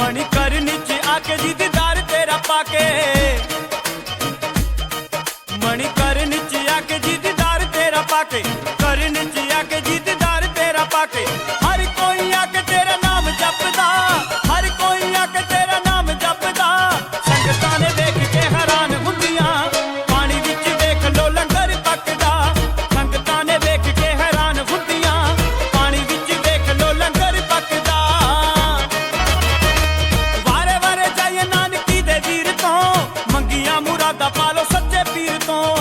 ਮਣੀ ਕਰਨ ਚ ਆ ਕੇ ਦੀਦਾਰ ਤੇਰਾ ਪਾ ਕੇ। ਮਣੀ ਕਰਨ ਚ ਆ ਕੇ ਦੀਦਾਰ ਤੇਰਾ ਪਾ ਕੇ। ਕਰਨ ਚ you going?